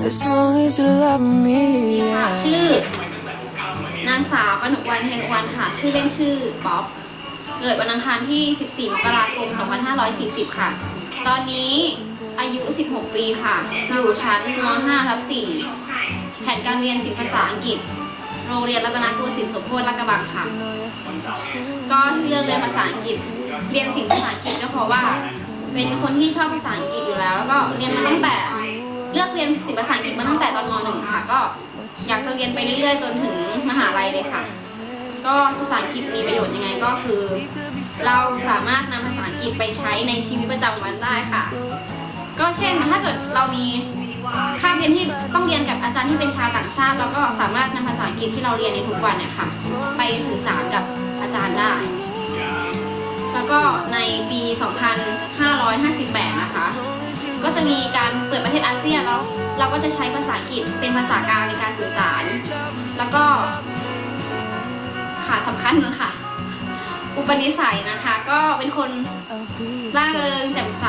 as long as you love me. ค่ะชื่อนางสาวกนกวันเฮงวันค่ะ ชื่อเล่นชื่อป๊อปเกิดวันอังคารที่ 14 มกราคม 2540 ค่ะ ตอนนี้อายุ 16 ปีค่ะ อยู่ชั้นม .5 ทับ 4 แผนการเรียนศิลปภาษาอังกฤษ โรงเรียนรัตนโกสินทร์สมโพธิลาดกระบังค่ะ ก็ที่เลือกเรียนภาษาอังกฤษ เรียนศิลปภาษาอังกฤษก็เพราะว่า เป็นคนที่ชอบภาษาอังกฤษอยู่แล้ว แล้วก็เรียนมาตั้งแต่ ลือกเรียนศิลปภาษาอังกฤษมาตั้งแต่ตอนม .1 ค่ะ ก็อยากจะเรียนไปเรื่อยๆ จนถึงมหาลัยเลยค่ะ ก็ภาษาอังกฤษมีประโยชน์ยังไงก็คือ เราสามารถนำภาษาอังกฤษไปใช้ในชีวิตประจำวันได้ค่ะ ก็เช่นถ้าเกิดเรามีคาบเรียนที่ต้องเรียนกับอาจารย์ที่เป็นชาวต่างชาติ เราก็สามารถนำภาษาอังกฤษที่เราเรียนในทุกวันเนี่ยค่ะไปสื่อสารกับอาจารย์ได้ แล้วก็ในปี 2558 นะคะ ก็จะมีการเปิดประเทศอาเซียนแล้วเราก็จะใช้ภาษาอังกฤษเป็นภาษากลางในการสื่อสาร แล้วก็ค่ะสำคัญนะคะอุปนิสัยนะคะ ก็เป็นคน I'll be ร่าเริงแจ่มใส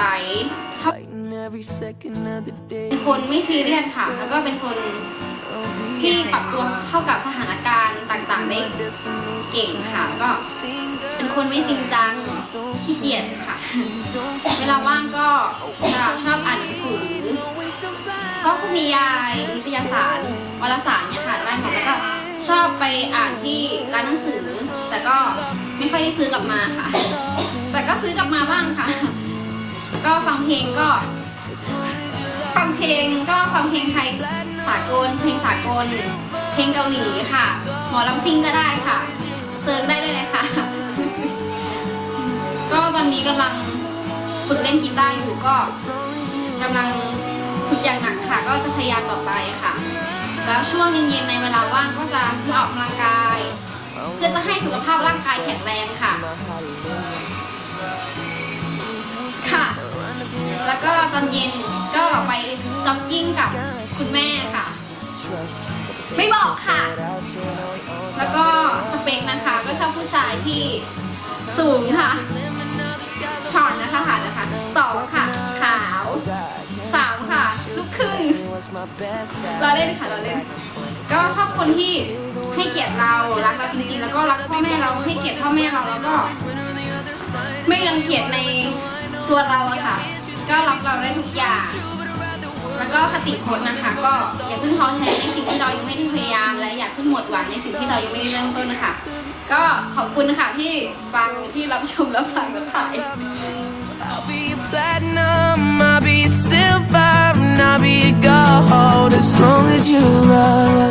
ชอบ fighting every second of the day. เป็นคนไม่ซีเรียสค่ะ แล้วก็เป็นคน I'll be ที่ปรับตัวเข้ากับสถานการณ์ต่างๆได้เก่งค่ะ แล้วก็เป็น คนไม่จริงจัง ขี้เกียจค่ะ เวลาว่างก็จะชอบอ่านหนังสือ ก็พวกนิยายนิตยสารวารสารเนี่ยค่ะได้หมดแล้วก็ชอบไปอ่านที่ร้านหนังสือ แต่ก็ไม่ค่อยได้ซื้อกลับมาค่ะ แต่ก็ซื้อกลับมาบ้างค่ะ ก็ฟังเพลงก็ ฟังเพลงก็ฟังเพลงไทยสากล เพลงสากล เพลงเกาหลีค่ะ หมอลำซิ่งก็ได้ค่ะ เซิร์ชได้ด้วยเลยค่ะ นนี้กำลังฝึกเล่นกีตาร์อยู่ก็กำลังฝึกอย่างหนักค่ะ ก็จะพยายามต่อไปค่ะ แล้วช่วงเย็นๆในเวลาว่างก็จะออกกำลังกาย เพื่อจะให้สุขภาพร่างกายแข็งแรงค่ะ ค่ะ แล้วก็ตอนเย็นก็ไปจ็อกกิ้งกับคุณแม่ค่ะ ไม่บอกค่ะ แล้วก็สเปคนะคะ ก็ชอบผู้ชายที่สูงค่ะ เราเล่นค่ะเราเล่น ก็ชอบคนที่ให้เกียรติเรารักเราจริงๆ แล้วก็รักพ่อแม่เราให้เกียรติพ่อแม่เราแล้วก็ ไม่รังเกียจในตัวเราอะค่ะ ก็รับเราได้ทุกอย่าง แล้วก็คติพจน์นะคะ ก็อย่าเพิ่งท้อแท้ในสิ่งที่เรายังไม่ได้พยายามและอย่าเพิ่งหมดหวังในสิ่งที่เรายังไม่ได้เริ่มต้นนะคะ ก็ขอบคุณนะคะที่ฟังที่รับชมรับฟังรับถ่าย cause you love